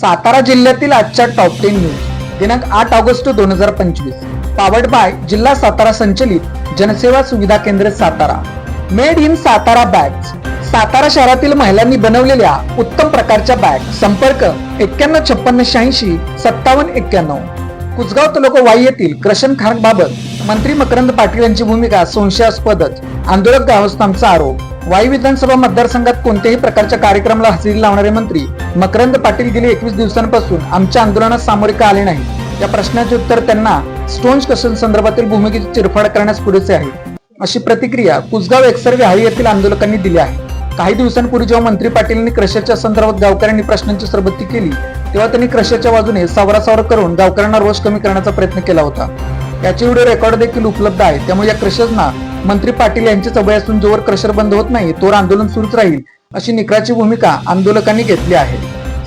सातारा जिल्ह्यातील आजच्या top ten news दिनांक आठ ऑगस्ट दोन हजार पंचवीस. पावड बाय जिल्हा सातारा संचलित जनसेवा सुविधा केंद्र Satara. Made in Satara bags Satara शहरातील महिलांनी बनवलेल्या उत्तम प्रकारच्या बॅग संपर्क एक्क्याण्णव छप्पन्न शहाऐंशी सत्तावन्न एक्क्याण्णव. कुसगाव तालुका वाई येथील क्रशन बाबत मंत्री मकरंद पाटील यांची भूमिका संशयास्पदच. आंदोलक गावस्थांचा आरोप. वाई विधानसभा मतदारसंघात कोणत्याही प्रकारच्या कार्यक्रमाला हजेरी लावणारे मंत्री मकरंद पाटील गेली एकवीस दिवसांपासून आमच्या आंदोलनात सामोरे का आले नाही या प्रश्नाचे उत्तर त्यांना स्टोन्स कशन संदर्भातील भूमिकेची चिरफाड करण्यास पुरेसे आहे. अशी प्रतिक्रिया कुसगाव एकसर विहाळी येथील आंदोलकांनी दिली आहे. काही दिवसांपूर्वी जेव्हा मंत्री पाटीलनी क्रशरच्या संदर्भात गावकऱ्यांनी प्रश्नांची सरबत्ती केली तेव्हा त्यांनी क्रशरच्या बाजूने सावरासावर करून गावकऱ्यांना रोष कमी करण्याचा प्रयत्न केला होता. याचे व्हिडिओ रेकॉर्ड देखील उपलब्ध आहे त्यामुळे या क्रशर्सना मंत्री पाटील यांची सवय असून जोवर क्रशर बंद होत नाही तोवर आंदोलन सुरूच राहील अशी निकराची भूमिका आंदोलकांनी घेतली आहे.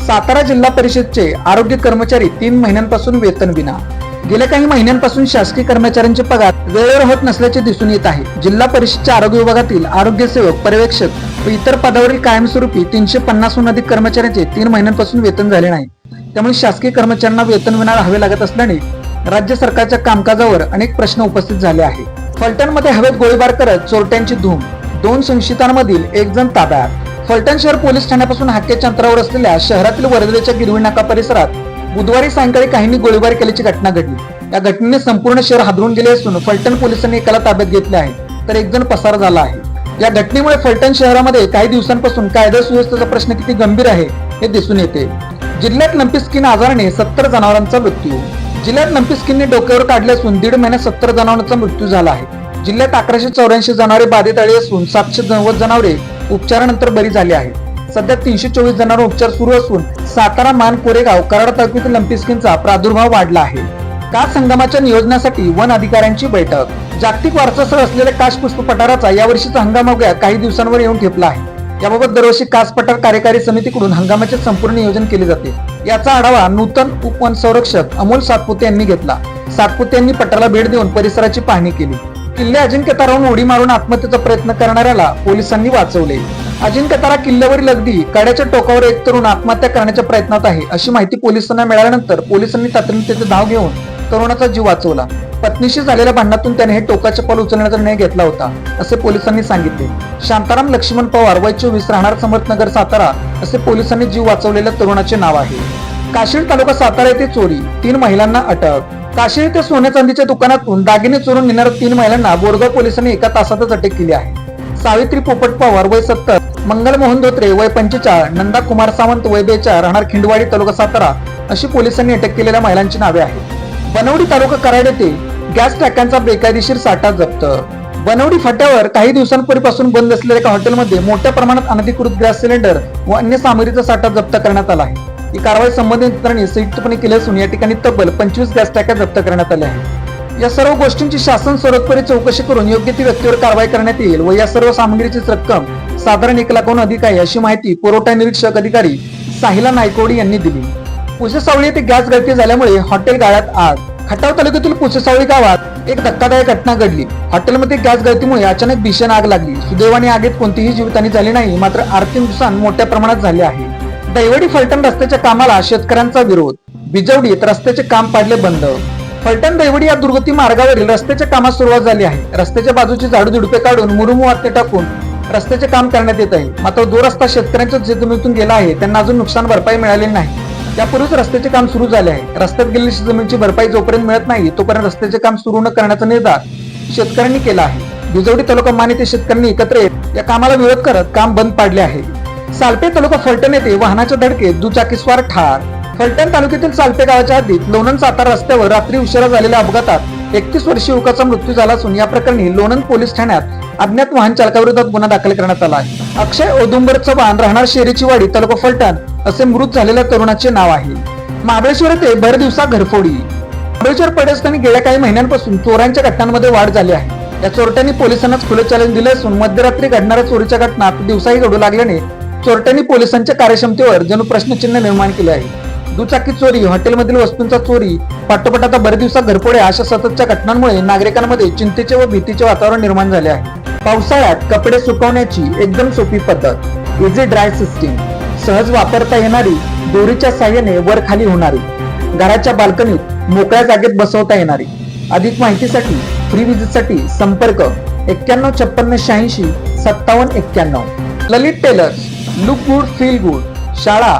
सातारा जिल्हा परिषदचे आरोग्य कर्मचारी तीन महिन्यांपासून वेतन विना गेल्या काही महिन्यांपासून शासकीय कर्मचाऱ्यांचे पगार वेळेवर होत नसल्याचे दिसून येत आहे. जिल्हा परिषदच्या आरोग्य विभागातील आरोग्य सेवक पर्यवेक्षक व इतर पदावरील कायमस्वरूपी तीनशे पन्नासहून अधिक कर्मचाऱ्यांचे तीन महिन्यांपासून वेतन झाले नाही. त्यामुळे शासकीय कर्मचाऱ्यांना वेतन विना राहावे लागत असल्याने राज्य सरकारच्या कामकाजावर अनेक प्रश्न उपस्थित झाले आहेत. फलटणमध्ये हवेत गोळीबार करत चोरट्यांची धूम. दोन संशयितांमधील एक जण ताब्यात. फलटण शहर पोलीस ठाण्यापासून हाकेच्या अंतरावर असलेल्या शहरातील वर्धेच्या गिरवी नाका परिसरात बुधवारी सायंकाळी काहींनी गोळीबार केल्याची घटना घडली. या घटनेने संपूर्ण शहर हादरून गेले असून फलटण पोलिसांनी एकाला ताब्यात घेतले आहे तर एक जण पसार झाला आहे. या घटनेमुळे फलटण शहरामध्ये काही दिवसांपासून कायदा सुव्यवस्थेचा प्रश्न किती गंभीर आहे हे दिसून येते. जिल्ह्यात लंपी स्किन आजाराने सत्तर जनावरांचा मृत्यू. जिल्ह्यात नंपीस्किनने डोक्यावर काढले असून दीड महिन्यात सत्तर जनावरांचा मृत्यू झाला आहे. जिल्ह्यात अकराशे चौऱ्याऐंशी जनावरे बाधित आली असून सातशे नव्वद जनावरे उपचारानंतर बरी झाली आहेत. सध्या तीनशे चोवीस जनावर उपचार सुरू असून सातारा मान कोरेगाव कराड तालुक्यातील लंपिस्किनचा प्रादुर्भाव वाढला आहे. कास हंगामाच्या नियोजनासाठी वन अधिकाऱ्यांची बैठक. जागतिक वारसास्थळ असलेल्या काश पुष्प पठाराचा यावर्षीचा हंगाम अवघ्या काही दिवसांवर येऊन ठेपला आहे. याबाबत दरवर्षी कास पठार कार्यकारी समितीकडून हंगामाचे संपूर्ण नियोजन केले जाते. याचा आढावा नूतन उपवन संरक्षक अमोल सातपुते यांनी घेतला. सातपुते यांनी पठाराला भेट देऊन परिसराची पाहणी केली. किल्ले अजिंक्यताराहून उडी मारून आत्महत्येचा प्रयत्न करणाऱ्याला पोलिसांनी वाचवले. अजिंक्यतारा किल्ल्यावरील अगदी कड्याच्या टोकावर एक तरुण आत्महत्या करण्याच्या प्रयत्नात आहे अशी माहिती पोलिसांना मिळाल्यानंतर पोलिसांनी तातडीने त्याचे धाव घेऊन तरुणाचा जीव वाचवला. पत्नीशी झालेल्या भांडणातून त्याने हे टोकाचे पाल उचलण्याचा निर्णय घेतला होता असे पोलिसांनी सांगितले. शांताराम लक्ष्मण पवार वय चोवीस राहणार समर्थनगर सातारा असे पोलिसांनी जीव वाचवलेल्या तरुणाचे नाव आहे. काशीळ तालुका सातारा येथे चोरी तीन महिलांना अटक. काशीळ येथे सोन्या चांदीच्या दुकानातून दागिने चोरून नेणाऱ्या तीन महिलांना बोरगाव पोलिसांनी एका तासातच अटक केली आहे. सावित्री पोपट पवार वय सत्तर मंगलमोहन धोत्रे वय पंचेचाळ नंदा कुमार सावंत वय बेचाळ राहणार खिंडवाडी तालुका सातारा अशी पोलिसांनी अटक केलेल्या महिलांची नावे आहेत. बनवडी तालुका कराड येथे गॅस टाक्यांचा बेकायदेशीर साठा जप्त. बनवडी फाट्यावर काही दिवसांपूर्वीपासून बंद असलेल्या एका हॉटेलमध्ये मोठ्या प्रमाणात अनधिकृत गॅस सिलेंडर व अन्य सामग्रीचा साठा जप्त करण्यात आला आहे. ही कारवाई संबंधित यंत्रणांनी संयुक्तपणे केली असून या ठिकाणी तब्बल पंचवीस गॅस टाक्या जप्त करण्यात आल्या आहेत. या सर्व गोष्टींची शासन सर्वोत्परी चौकशी करून योग्य ती व्यक्तीवर कारवाई करण्यात येईल व या सर्व सामग्रीचीच रक्कम साधारण एक लाखाहून अधिक आहे अशी माहिती पुरवठा निरीक्षक अधिकारी साहिला नायकोडी यांनी दिली. पुसेसावळी येथे गॅस गळती झाल्यामुळे हॉटेल गाळ्यात आग. खटाव तालुक्यातील पुसेसावळी गावात एक धक्कादायक घटना घडली. हॉटेलमध्ये गॅस गळतीमुळे अचानक भीषण आग लागली. सुदैवाने आगीत कोणतीही जीवितहानी झाली नाही मात्र आर्थिक नुकसान मोठ्या प्रमाणात झाले आहे. दैवडी फलटण रस्त्याच्या कामाला शेतकऱ्यांचा विरोध. बिजवडीत रस्त्याचे काम पाडले बंद. फलटण दैवडी या दुर्गती मार्गावरील रस्त्याच्या कामास सुरुवात झाली आहे. रस्त्याच्या बाजूची झाडू झुडपे काढून मुरुमू वाटते टाकून रस्त्याचे काम करण्यात येत आहे. मात्र दो रस्ता शेतकऱ्यांच्या जमिनीतून गेला आहे त्यांना अजून नुकसान भरपाई मिळालेली नाही. त्यापूर्वीच रस्त्याचे काम सुरू झाले आहे. रस्त्यात गेलेली जमिनीची भरपाई जोपर्यंत मिळत नाही तोपर्यंत रस्त्याचे काम सुरू न करण्याचा निर्धार शेतकऱ्यांनी केला आहे. बिजवडी तालुका मान येथे शेतकऱ्यांनी एकत्र येत या कामाला विरोध करत काम बंद पाडले आहे. सालपे तालुका फलटण येथे वाहनाच्या धडकेत दुचाकीस्वार ठार. फलटण तालुक्यातील सालपे गावाच्या हद्दीत लोणंद सातारा रस्त्यावर रात्री उशिरा झालेल्या अपघातात एकतीस वर्षीय युवकाचा मृत्यू झाला असून या प्रकरणी लोणंद पोलीस ठाण्यात अज्ञात वाहन चालकाविरोधात गुन्हा दाखल करण्यात आला आहे. अक्षय ओदुंबर चव्हाण राहणार शेरीची वाडी तालुका फलटण असे मृत झालेल्या तरुणाचे नाव आहे. महाबळेश्वर येथे भर दिवसा घरफोडी. महाबळेश्वर पेठस्थानी गेल्या काही महिन्यांपासून चोरांच्या घटनांमध्ये वाढ झाली आहे. या चोरट्यांनी पोलिसांनाच खुले चॅलेंज दिले असून मध्यरात्री घडणाऱ्या चोरीच्या घटनात दिवसाही घडू लागल्याने चोरट्यांनी पोलिसांच्या कार्यक्षमतेवर जणू प्रश्नचिन्ह निर्माण केले आहे. दुचाकी चोरी हॉटेलमधील वस्तूंचा चोरी पाठोपाठ आता बरेच दिवसा घरपोड्या अशा सततच्या घटनांमुळे नागरिकांमध्ये चिंतेचे व भीतीचे वातावरण निर्माण झाले आहे. पावसाळ्यात कपडे सुकवण्याची एकदम सोपी पद्धत इझी ड्राय सिस्टीम सहज वापरता येणारी दोरीच्या साह्याने वर खाली होणारी घराच्या बाल्कनीत मोकळ्या जागेत बसवता येणारी. अधिक माहितीसाठी फ्री विजिटसाठी संपर्क एक्क्याण्णव छप्पन्न शहाऐंशी सत्तावन्न एक्क्याण्णव. Lalit tailors look good feel good शाळा